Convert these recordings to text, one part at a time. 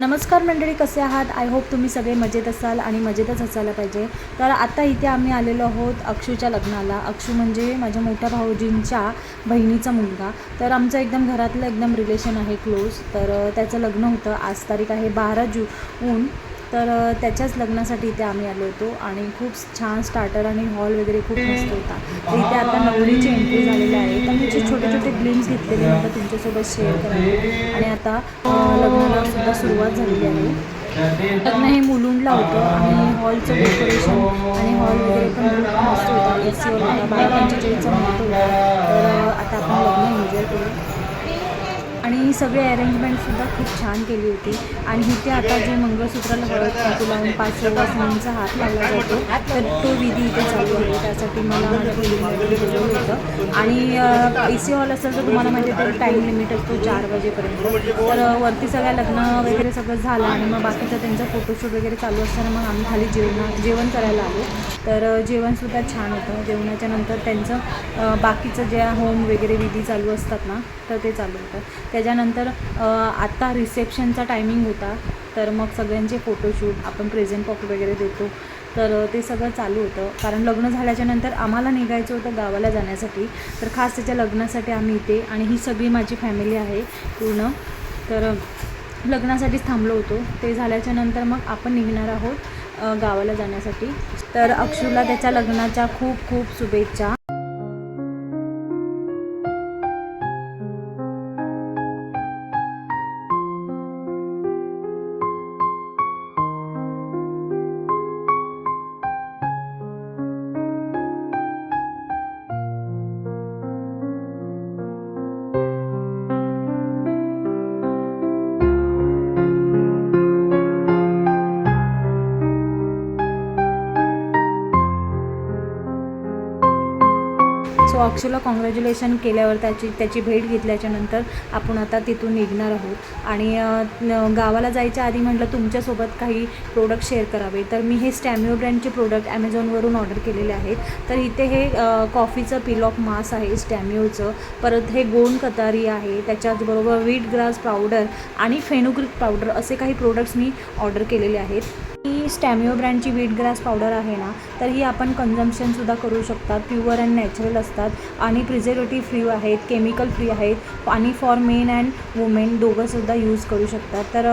नमस्कार मंडळी कसे आहात? आय होप तुम्ही सगळे मजेत असाल आणि मजेतच असायला पाहिजे. तर आता इथे आम्ही आलेलो आहोत अक्षूच्या लग्नाला. अक्षू म्हणजे माझ्या मोठ्या भाऊजींच्या बहिणीचा मुलगा. तर आमचं एकदम घरातलं एकदम रिलेशन आहे क्लोज तर त्याचं लग्न होतं. आज तारीख आहे बारा जून. तर त्याच्याच लग्नासाठी इथे आम्ही आलो होतो आणि खूप छान स्टार्टर आणि हॉल वगैरे खूप मस्त होता. तर इथे आता नवरीची एंट्री झालेली आहे. तर मी छोटे छोटे ग्लिम्स घेतलेले म्हटलं तुमच्यासोबत शेअर करावे आणि आता लग्नाला सुद्धा सुरुवात झालेली आहे. लग्न हे मुलुंडला होतं आणि हॉलचं डेकोरेशन आणि हॉल वगैरे पण खूप मस्त होता. ए सी होता बारा पंचेचाळीसचा महत्त्व होता. तर आता आपण लग्न एन्जॉय करू. आणि सगळी अरेंजमेंटसुद्धा खूप छान केली होती. आणि इथे आता जे मंगळसूत्राला हळद कुंकू लावून पाच वाजतांचा हात लावला जातो. तर तो विधी इथे चालू आहे. त्यासाठी मला माझ्या मुलीमध्ये बोलवलं होतं. आणि ए सी हॉल असेल तर तुम्हाला माहिती तर टाईम लिमिट असतो चार वाजेपर्यंत. तर वरती सगळ्या लग्न वगैरे सगळं झालं आणि मग बाकीचं त्यांचा फोटोशूट वगैरे चालू असताना मग आम्ही खाली जेवण जेवण करायला आलो. तर जेवणसुद्धा छान होतं. जेवणाच्या नंतर त्यांचं बाकीचं जे होम वगैरे विधी चालू असतात ना तर ते चालू होतं. त्याच्यानंतर आत्ता रिसेप्शनचा टायमिंग होता तर मग सगळ्यांचे फोटोशूट आपण प्रेझेंट कॉपी वगैरे देतो. तर ते सगळं चालू होतं. कारण लग्न झाल्याच्यानंतर आम्हाला निघायचं होतं गावाला जाण्यासाठी. तर खास त्याच्या लग्नासाठी आम्ही इथे आणि ही सगळी माझी फॅमिली आहे पूर्ण. तर लग्नासाठीच थांबलो होतो. ते झाल्याच्यानंतर मग आपण निघणार आहोत गावाला जाण्यासाठी. तर अक्षूला त्याच्या लग्नाच्या खूप खूप शुभेच्छा. अक्षूला कॉंग्रॅच्युलेशन केल्यावर त्याची त्याची भेट घेतल्याच्यानंतर आपण आता तिथून निघणार आहोत. आणि गावाला जायच्या आधी म्हटलं तुमच्यासोबत काही प्रोडक्ट शेअर करावे. तर मी हे स्टॅमिओ ब्रँडचे प्रोडक्ट ॲमेझॉनवरून ऑर्डर केलेले आहेत. तर इथे हे कॉफीचं पिलॉक मास आहे स्टॅमिओचं परत हे गोंड कतारी आहे. त्याच्याचबरोबर व्हीट ग्रास पावडर आणि फेनुग्रिक पावडर असे काही प्रोडक्ट्स मी ऑर्डर केलेले आहेत. स्टॅमिओ ब्रँडची व्हीट ग्रास पावडर आहे ना तर ही आपण कन्झम्पशनसुद्धा करू शकतात. प्युअर अँड नॅचरल असतात. आणि प्रिझर्वेटिव्ह फ्री आहेत केमिकल फ्री आहेत. आणि फॉर मेन अँड वुमेन दोघंसुद्धा यूज करू शकतात. तर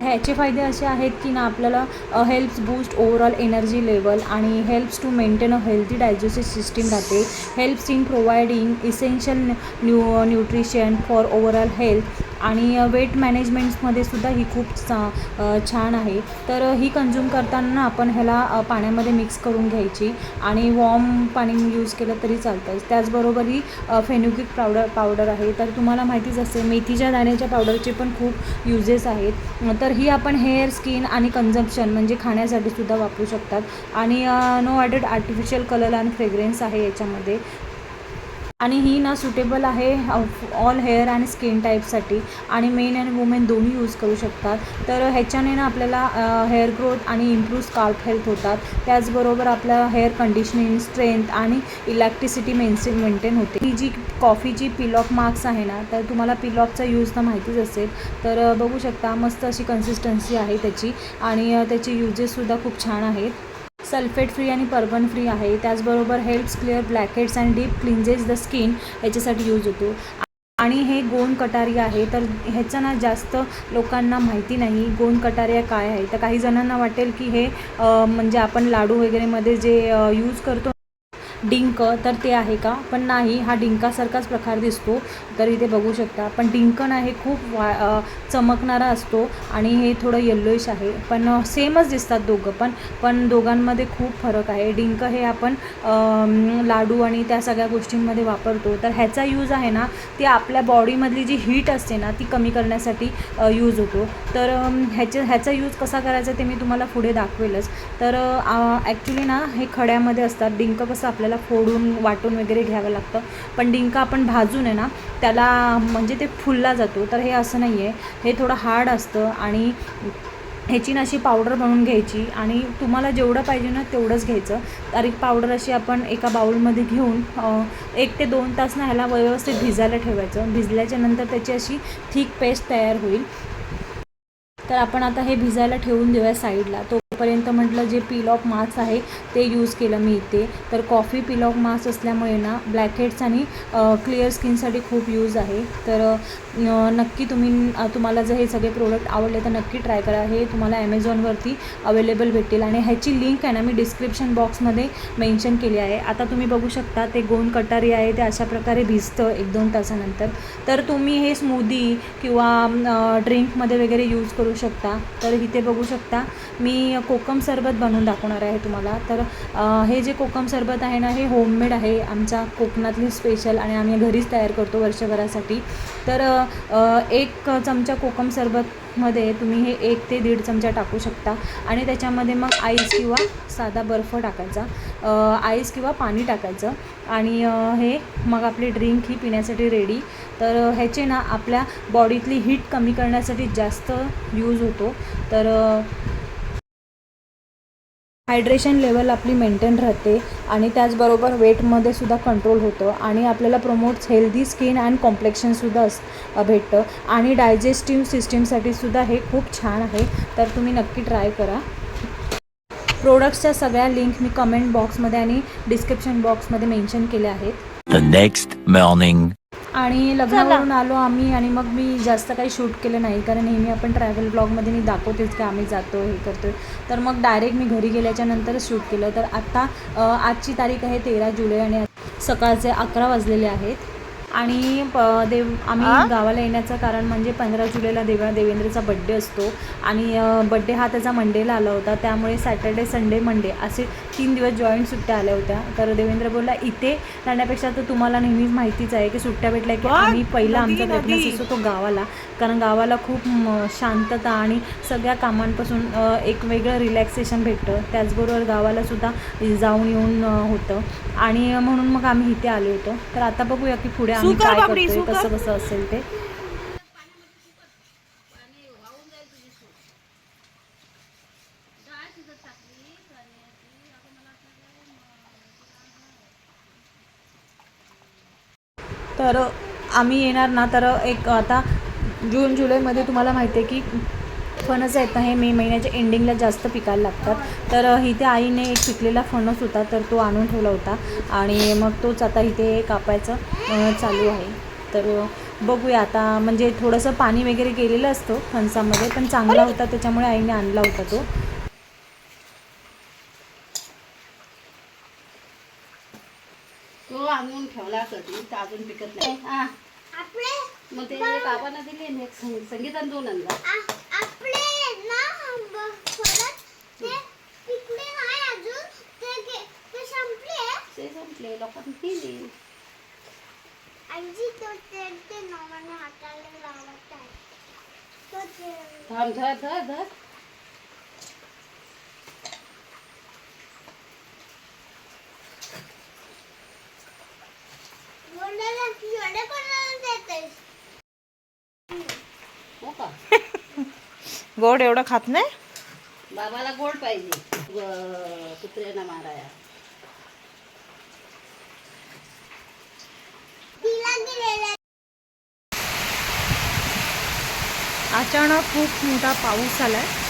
ह्याचे फायदे असे आहेत की ना आपल्याला helps boost overall energy level आणि helps to maintain a healthy digestive system राहते. Helps in providing essential new nutrition for overall health आणि वेट मॅनेजमेंट्समध्ये सुद्धा ही खूप चा छान आहे. तर ही कंझ्युम करताना आपण ह्याला पाण्यामध्ये मिक्स करून घ्यायची आणि वॉर्म पाणी यूज केलं तरी चालतं त्याचबरोबर ही फेन्युकिक पावडर पावडर आहे. तर तुम्हाला माहितीच असेल मेथीच्या दाण्याच्या पावडरचे पण खूप युजेस आहेत. तर ही आपण हेअर स्किन आणि कन्झम्पशन म्हणजे खाण्यासाठी सुद्धा वापरू शकतात. आणि नो ॲडेड आर्टिफिशियल कलर आणि फ्रेग्रेन्स आहे याच्यामध्ये. आणि ही ना सुटेबल आहे ऑल हेअर आणि स्किन टाईपसाठी आणि मेन आणि वुमेन दोन्ही यूज करू शकतात. तर ह्याच्याने ना आपल्याला हेअर ग्रोथ आणि इम्प्रूव्ह स्काल्प हेल्थ होतात. त्याचबरोबर आपलं हेअर कंडिशनिंग स्ट्रेंथ आणि इलेक्ट्रिसिटी मेन्सि मेंटेन होते. ही जी कॉफीची पिलॉक मार्क्स आहे ना तर तुम्हाला पिलॉकचा यूज तर माहितीच असेल. तर बघू शकता मस्त अशी कन्सिस्टन्सी आहे त्याची. आणि त्याचे युजेससुद्धा खूप छान आहेत. सल्फेट फ्री आणि पर्बन फ्री आहे. त्याचबरोबर helps clear blackheads and deep cleanses the skin याच्यासाठी यूज होतो. आणि हे गोंड कटारी आहे. तर ह्याचं ना जास्त लोकांना माहिती नाही. गोंड कटारिया काय आहे तर काही जणांना वाटेल की हे म्हणजे आपण लाडू वगैरेमध्ये जे यूज करतो डिंक तर ते आहे का? पण नाही हा डिंकासारखाच प्रकार दिसतो. तर इथे बघू शकता. पण डिंकण आहे खूप वा चमकणारा असतो आणि हे थोडं येल्लोइश आहे. पण सेमच दिसतात दोघं पण. पण दोघांमध्ये खूप फरक आहे. डिंक हे आपण लाडू आणि त्या सगळ्या गोष्टींमध्ये वापरतो. तर ह्याचा यूज आहे ना ते आपल्या बॉडीमधली जी हीट असते ना ती कमी करण्यासाठी यूज होतो. तर ह्याचे ह्याचा यूज कसा करायचा ते मी तुम्हाला पुढे दाखवेलच. तर ॲक्च्युली ना हे खड्यामध्ये असतात. डिंक कसं आपल्याला फोडून वाटून वगैरे घ्यावं लागतं. पण डिंक आपण भाजून आहे ना त्याला म्हणजे ते फुलला जातो. तर हे असं नाही आहे हे थोडं हार्ड असतं आणि ह्याची ना अशी पावडर बनवून घ्यायची आणि तुम्हाला जेवढं पाहिजे ना तेवढंच घ्यायचं. तर एक पावडर अशी आपण एका बाउलमध्ये घेऊन एक ते दोन तास ना ह्याला व्यवस्थित भिजायला ठेवायचं. भिजल्याच्या नंतर त्याची अशी थिक पेस्ट तयार होईल. तर आपण आता हे भिजायला ठेवून देऊया साईडला. तो पर्यंत म्हटलं जे पील ऑफ मास्क आहे ते यूज केलं मी इथे. तर कॉफी पील ऑफ मास्क असल्यामुळे ना ब्लॅकहेड्स आणि क्लिअर स्किनसाठी खूप यूज आहे. तर नक्की तुम्ही तुम्हाला जर हे सगळे प्रोडक्ट आवडले तर नक्की ट्राय करा. हे तुम्हाला ॲमेझॉनवरती अवेलेबल भेटेल आणि ह्याची लिंक आहे ना मी डिस्क्रिप्शन बॉक्समध्ये मेन्शन केली आहे. आता तुम्ही बघू शकता ते गोंद कटारी आहे ते अशा प्रकारे भिजतं एक दोन तासानंतर. तर तुम्ही हे स्मूदी किंवा ड्रिंकमध्ये वगैरे यूज करू शकता. तर इथे बघू शकता मी कोकम सरबत बनवून दाखवणार आहे तुम्हाला. तर हे जे कोकम सरबत आहे ना हे होममेड आहे. आमच्या कोकणातली स्पेशल आणि आम्ही घरीच तयार करतो वर्षभरासाठी. तर एक चमचा कोकम सरबतमध्ये तुम्ही हे एक ते दीड चमचा टाकू शकता. आणि त्याच्यामध्ये मग आईस किंवा साधा बर्फ टाकायचा. आईस किंवा पाणी टाकायचं. आणि हे मग आपली ड्रिंक ही पिण्यासाठी रेडी तर ह्याचे ना आपल्या बॉडीतली हीट कमी करण्यासाठी जास्त यूज होतो. तर हायड्रेशन लेवल आपली मेंटेन राहते आणि त्याचबरोबर वेटमध्ये सुद्धा कंट्रोल होतं आणि आपल्याला प्रमोट्स हेल्दी स्किन अँड कॉम्प्लेक्शनसुद्धा अस भेटतं. आणि डायजेस्टिव्ह सिस्टीमसाठी सुद्धा हे खूप छान आहे. तर तुम्ही नक्की ट्राय करा. प्रोडक्ट्सच्या सगळ्या लिंक मी कमेंट बॉक्समध्ये आणि डिस्क्रिप्शन बॉक्समध्ये मेन्शन केल्या आहेत. The next morning. आणि लग्नावरून आलो आम्ही आणि मग मी जास्त काही शूट केलं नाही. कारण नेहमी आपण ट्रॅव्हल ब्लॉगमध्ये मी दाखवतेच की आम्ही जातो हे करतो तर मग डायरेक्ट मी घरी गेल्याच्या नंतरच शूट केलं. तर आत्ता आजची तारीख आहे तेरा जुलै आणि सकाळचे अकरा वाजलेले आहेत. आणि प देव आम्ही गावाला येण्याचं कारण म्हणजे पंधरा जुलैला देवा देवेंद्रचा बड्डे असतो. आणि बड्डे हा त्याचा मंडेला आला होता. त्यामुळे सॅटर्डे संडे मंडे असे तीन दिवस जॉईंट सुट्ट्या आल्या होत्या. तर देवेंद्र बोलला इथे राहण्यापेक्षा तर तुम्हाला नेहमीच माहितीच आहे की सुट्ट्या भेटल्या की आम्ही पहिला आमचा प्रेग्नन्सी असतो तो गावाला. कारण गावाला खूप शांतता आणि सगळ्या कामांपासून एक वेगळं रिलॅक्सेशन भेटतं. त्याचबरोबर गावाला सुद्धा जाऊन येऊन होतं. आणि म्हणून मग आम्ही इथे आलो होतो. तर आता बघूया की पुढे आम्ही काय करतोय कसं कसं असेल ते. तर आम्ही येणार ना तर एक आता जून जुलैमध्ये तुम्हाला माहिती आहे की फणस आहेत ना हे मे महिन्याच्या एंडिंगला जास्त पिकायला लागतात. तर इथे आईने एक पिकलेला फणस होता तर तो आणून ठेवला होता. आणि मग तोच आता इथे कापायचं चालू आहे. तर बघूया आता म्हणजे थोडंसं पाणी वगैरे गेलेलं असतं फणसामध्ये पण चांगला होता त्याच्यामुळे आईने आणला होता तो. तो आणून ठेवला कधी तर अजून पिकत नाही. हा. मग ते बाबांना दिले आणि एक संग- संगीताने दोन आणला. ना परत ते पिकले नाही अजून. ते गे- ते संपले. ते संपले लोकांनी थांब धर धर धर बोलायला एवढे कोणाला देतेस हो का गोड एवढं खात नाही? बाबाला गोड पाहिजे. कुत्र्यांना माराया. अचानक खूप मोठा पाऊस आला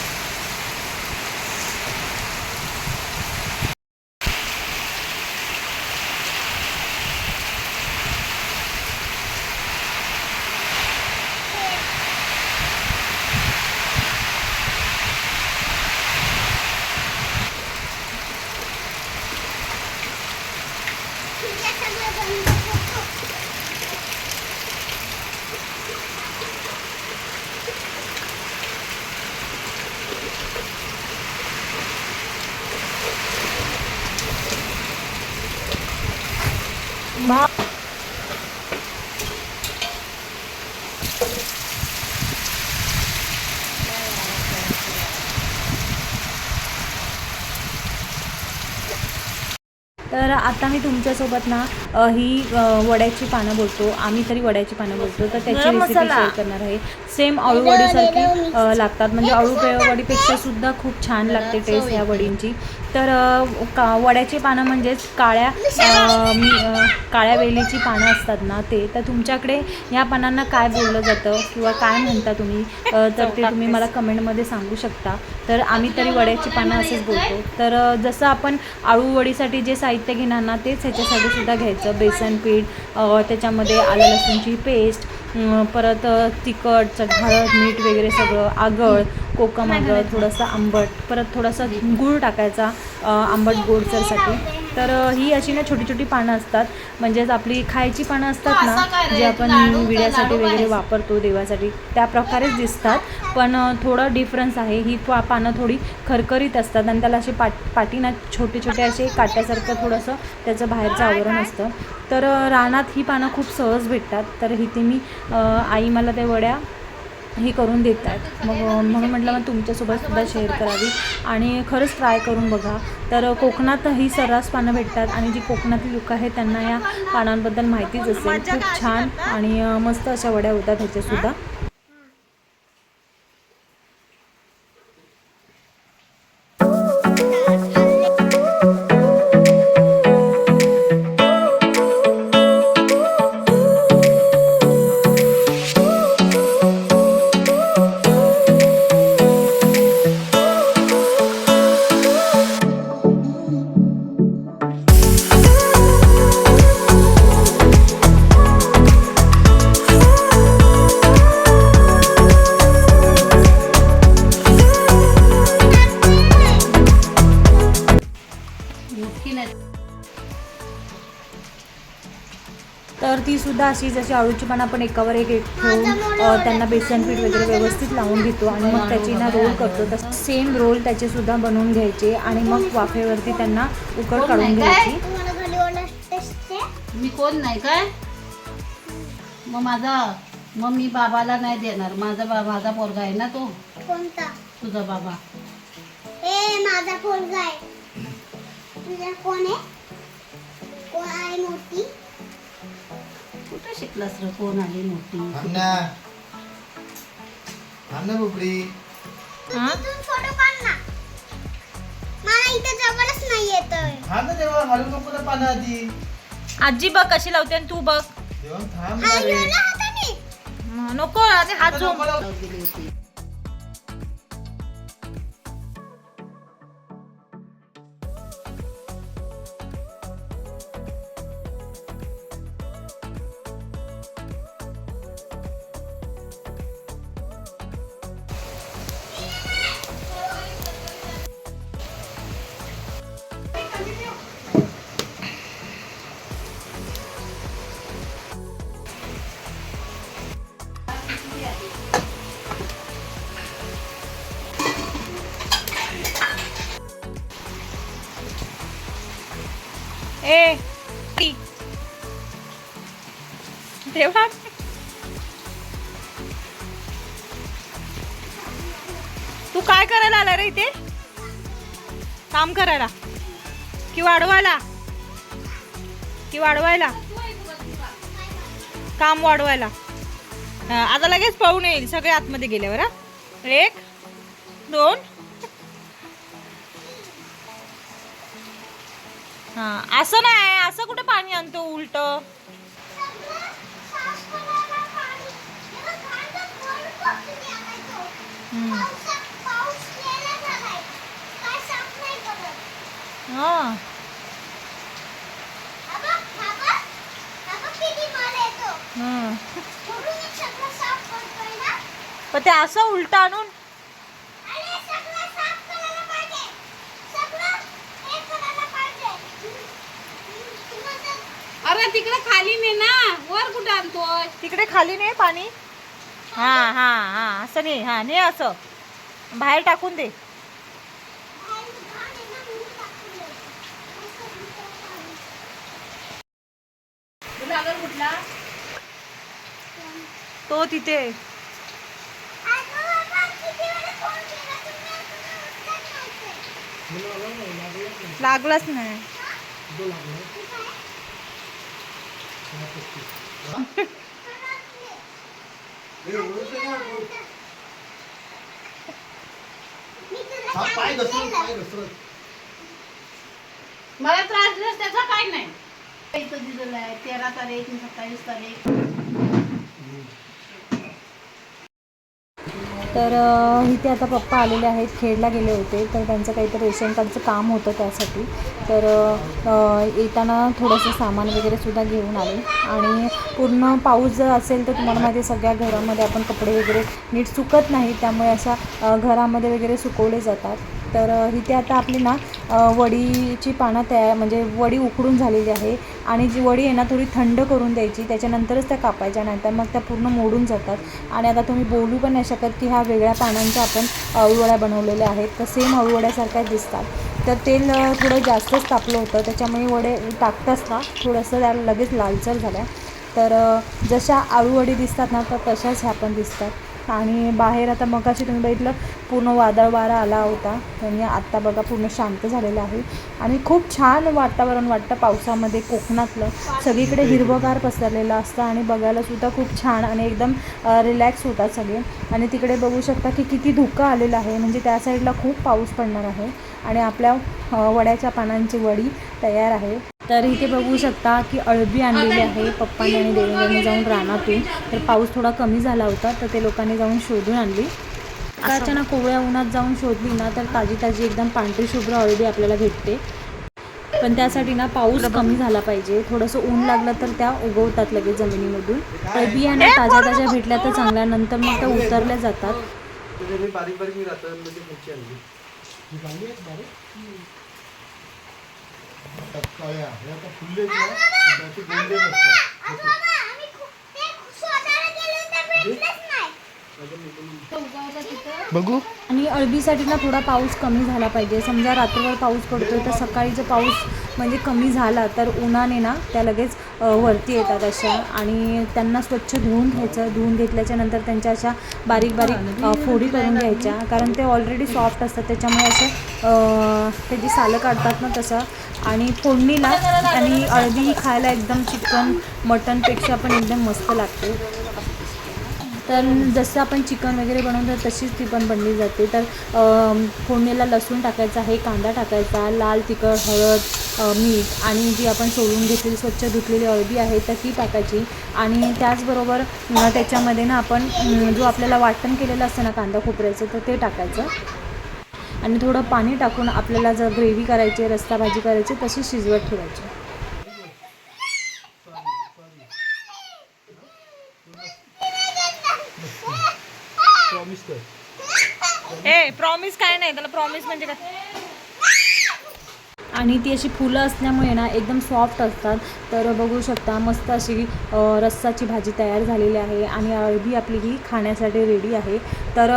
何だよ! मी तुमच्यासोबत ना ही वड्याची पानं बोलतो. आम्ही तरी वड्याची पानं बोलतो. तर त्याची रेसिपी मसाला. शेअर करणार आहे. सेम अळूवडीसारखी अ, लागतात. म्हणजे अळू पे- वडीपेक्षा सुद्धा खूप छान लागते टेस्ट ह्या वडींची. तर का वड्याची पानं म्हणजेच काळ्या काळ्या वेलीची पानं असतात ना ते. तर तुमच्याकडे ह्या पानांना काय बोललं जातं किंवा काय म्हणता तुम्ही? तर ते तुम्ही मला कमेंटमध्ये सांगू शकता. तर आम्ही तरी वड्याची पानं असेच बोलतो. तर जसं आपण आळू वडीसाठी जे साहित्य घेणार ना तेच ह्याच्यासाठी सुद्धा घ्यायचं. बेसन पीठ त्याच्यामध्ये आलं लसूणची पेस्ट परत तिखट हळद मीठ वगैरे सगळं आगळ कोकम आगळ थोडंसं आंबट परत थोडंसं गूळ टाकायचा आंबट गोडसरसाठी तर ही अशी ना छोटी छोटी पानं असतात. म्हणजेच आपली खायची पानं असतात ना? जे आपण विड्यासाठी वगैरे? वापरतो देवासाठी त्या प्रकारेच दिसतात. पण थोडं डिफरन्स आहे. ही पानं थोडी खरखरीत असतात आणि त्याला असे पाट पाठीना छोटे छोटे असे काट्यासारखं थोडंसं त्याचं बाहेरचं आवरण असतं. तर रानात ही पानं खूप सहज भेटतात. तर इथे मी आई मला त्या वड्या ही करून देत आहेत मग म्हणून म्हटलं मग तुमच्यासोबत सुद्धा शेअर करावी. आणि खरंच ट्राय करून बघा. तर कोकणात ही सर्रास पानं भेटतात आणि जी कोकणातली लोकं आहेत त्यांना या पानांबद्दल माहितीच असेल. खूप छान आणि मस्त अशा वड्या होतात ह्याच्यासुद्धा. जशी अळूची पानं आपण एकावर एक एक ठेवून त्यांना बेसन पीठ वगैरे व्यवस्थित लावून घेतो आणि मग त्याची ना रोल करतो. तसं सेम रोल त्याचे सुद्धा बनवून घ्यायचे आणि मग वाफेवरती त्यांना उकड काढून घ्यायची. मी कोण नाही काय? मग माझा मग मी बाबाला नाही देणार. माझा बा माझा पोरगा आहे ना तो? कोणता? तुझा बाबा. ए माझा पोरगा आहे. तुझा कोण आहे? कोण आहे मोठी? कुठे शिकलास रे? कोण आली मोठी? अन्ना अन्ना बुबडी. हा? तिथून फोटो काढ ना. मला इथं जवळच नाही येतोय. हा ना तेव्हा हलू नको ना पाना आधी. आजी बघ कशी लावते आणि तू बघ. तेव्हा थांब ना रे. हलवला हाताने. म, नको आधी हात झोप दिली होती. ए ती. तेव्हा तू काय करायला आला रे इथे? काम करायला? कि वाढवायला? कि वाढवायला? काम वाढवायला. आता लगेच पाहून येईल सगळे आतमध्ये गेल्यावर एक दोन. हा असं नाही असं कुठे पाणी आणतो उलट? हा. हम्म. पण ते असं उलट आणून अरे तिकडे खाली ने ना वर कुठे आणतोय तिकडे खाली नाही पाणी? हा हा हा असं नाही हा नाही असं. बाहेर टाकून दे. तो तिथे. लागलाच नाही. पाय घसरत सांगितलेलं. पाय घसरत मला त्रास दिलास त्याचा काय नाही इथं दिलेलं आहे तेरा तारीख सत्तावीस तारीख तर इथे आता पप्पा आलेले आहेत खेडला गेले होते तर त्यांचं काहीतरी रेशन कार्डचं काम होतं त्यासाठी. तर येताना थोडंसं सामान वगैरे सुद्धा घेऊन आले. आणि पूर्ण पाऊस जर असेल तर तुम्हाला माहिती सगळ्या घरामध्ये आपण कपडे वगैरे नीट सुकत नाही त्यामुळे अशा घरामध्ये वगैरे सुकवले जातात. तर इथे आता आपली ना वडीची पानं तयार म्हणजे वडी उकडून झालेली आहे आणि जी वडी आहे ना थोडी थंड करून द्यायची. त्याच्यानंतरच त्या कापायच्या नाहीतर मग त्या पूर्ण मोडून जातात. आणि आता तुम्ही बोलू पण नाही शकत की ह्या वेगळ्या पानांच्या आपण अळूवड्या बनवलेल्या आहेत. तर सेम अळूवड्यासारख्याच दिसतात. तर तेल थोडं जास्तच तापलं होतं. त्याच्यामुळे वडे टाकताच ना थोडंसं त्याला लगेच लालचर झाल्या. तर जशा आळूवडी दिसतात ना तर तशाच ह्या पण दिसतात. आणि बाहेर आता मगाशी तुम्ही बघितलं पूर्ण वादळ वारा आला होता. आणि आत्ता बघा पूर्ण शांत झालेलं आहे. आणि खूप छान वातावरण वाटतं पावसामध्ये कोकणातलं. सगळीकडे हिरवगार पसरलेलं असतं आणि बघायला सुद्धा खूप छान आणि एकदम रिलॅक्स होतात सगळे. आणि तिकडे बघू शकता की किती धुकं आलेलं आहे. म्हणजे त्या साईडला खूप पाऊस पडणार आहे. आणि आपल्या वड्याच्या पानांची वडी तयार आहे. तर इथे बघू शकता की अळबी आणलेली आहे पप्पांनी आणि देवेंद्रने जाऊन रानातून. तर पाऊस थोडा कमी झाला होता तर ते लोकांनी जाऊन शोधून आणली. का अचानक कोवळ्या उन्हात जाऊन शोधली ना तर ताजी ताजी एकदम पांढरी शुभ्र अळबी आपल्याला भेटते. पण त्यासाठी ना पाऊस कमी झाला पाहिजे. थोडंसं ऊन लागलं तर त्या उगवतात लगेच जमिनीमधून. अळबी या ना ताज्या ताज्या भेटल्या तर चांगल्या नंतर मग त्या उतरल्या जातात. तुझे मी बारीक बारीक मी राहतो म्हणजे पुढची आणली ही चांगली आहेत बारीक आता बघू. आणि अळबीसाठी ना थोडा पाऊस कमी झाला पाहिजे. समजा रात्रभर पाऊस पडतोय तर सकाळी जर पाऊस म्हणजे कमी झाला तर उन्हाने ना त्या लगेच वरती येतात अशा. आणि त्यांना स्वच्छ धुवून घ्यायचं. धुवून घेतल्याच्या नंतर त्यांच्या अशा बारीक बारीक फोडी करून घ्यायच्या. कारण ते ऑलरेडी सॉफ्ट असतात. त्याच्यामुळे असं त्याची सालं काढतात ना तसं. आणि फोडणीला आणि अळबी ही खायला एकदम चिकन मटनपेक्षा पण एकदम मस्त लागते. तर जसं आपण चिकन वगैरे बनवतो तशीच ती पण बनली जाते. तर फोडणीला लसूण टाकायचा आहे कांदा टाकायचा लाल तिखट हळद मीठ आणि जी आपण सोलून घेतलेली स्वच्छ धुतलेली अळबी आहे तर ती टाकायची. आणि त्याचबरोबर त्याच्यामध्ये ना आपण जो आपल्याला वाटण केलेलं असतं ना कांदा खोबऱ्याचं तर ते टाकायचं. आणि थोडं पाणी टाकून आपल्याला जर ग्रेव्ही करायची रस्ता भाजी करायची तशी शिजवत ठेवायची प्रॉमिस कर प्रॉमिस काय नाही त्याला प्रॉमिस म्हणजे काय? आणि ती अशी फुलं असल्यामुळे ना एकदम सॉफ्ट असतात. तर बघू शकता मस्त अशी रस्साची भाजी तयार झालेली आहे आणि अळबी आपली ही खाण्यासाठी रेडी आहे. तर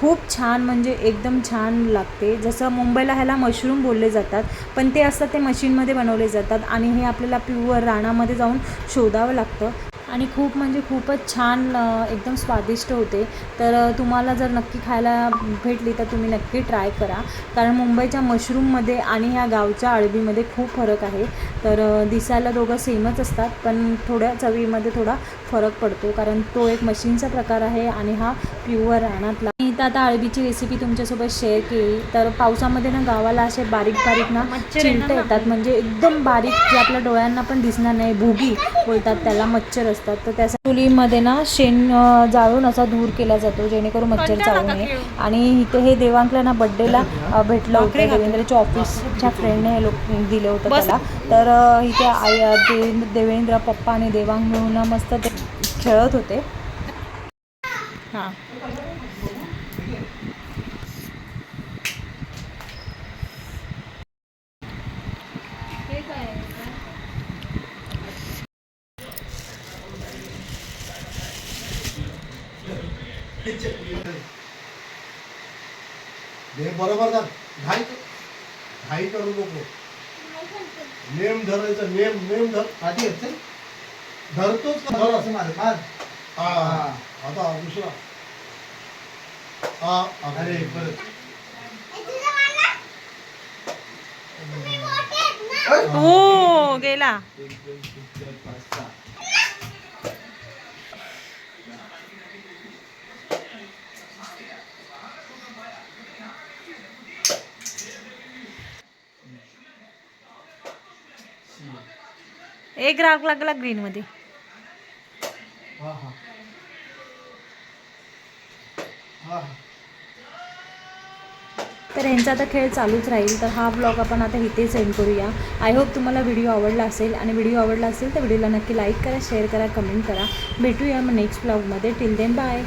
खूप छान म्हणजे एकदम छान लागते. जसं मुंबईला ह्याला मशरूम बोलले जातात पण ते असतात ते मशीनमध्ये बनवले जातात आणि हे आपल्याला प्युअर रानामध्ये जाऊन शोधावं लागतं. आणि खूप म्हणजे खूपच छान एकदम स्वादिष्ट होते. तर तुम्हाला जर नक्की खायला भेटली तर तुम्ही नक्की ट्राय करा. कारण मुंबईच्या मशरूममध्ये आणि ह्या गावच्या अळबीमध्ये खूप फरक आहे. तर दिसायला दोघं सेमच असतात पण थोड्या चवीमध्ये थोडा फरक पडतो. कारण तो एक मशीनचा प्रकार आहे आणि हा प्युअर रानातला. मी इथं आता अळबीची रेसिपी तुमच्यासोबत शेअर केली. तर पावसामध्ये ना गावाला असे बारीक बारीक ना चिलटं येतात. म्हणजे एकदम बारीक जे आपल्या डोळ्यांना पण दिसणार नाही भुगी बोलतात त्याला मच्छर असतात. तर त्या चुलीमध्ये ना शेण जाळून असा धूर केला जातो जेणेकरून मच्छर चावू नये. आणि इथे हे देवांकला ना बड्डेला भेटलं होतं. देवेंद्रच्या ऑफिसच्या फ्रेंडने हे लोक दिलं होतं त्याला. तर इथे आई अ, दे- देवेंद्र पप्पा आणि देवांग मिळून मस्त ते खेळत होते. हे. बरोबर धर घाई घाई करू नको. नेम धरायचं नेम नेम धर आधी येते. धरतोच का? धर असं मार मार. हा. आता दुसरा. हा अरे परत. हे तुझं मला? तुम्ही मोठे आहेत ना? हो एक राग लागला ग्रीन मध्ये. हा तर ह्यांचा आता खेळ चालूच राहील. तर हा ब्लॉग आपण आता इथे सेंड करूया. आय होप तुम्हाला व्हिडिओ आवडला असेल. आणि व्हिडिओ आवडला असेल तर व्हिडिओला नक्की लाईक करा शेअर करा कमेंट करा. भेटूया मग नेक्स्ट ब्लॉगमध्ये टिल देन बाय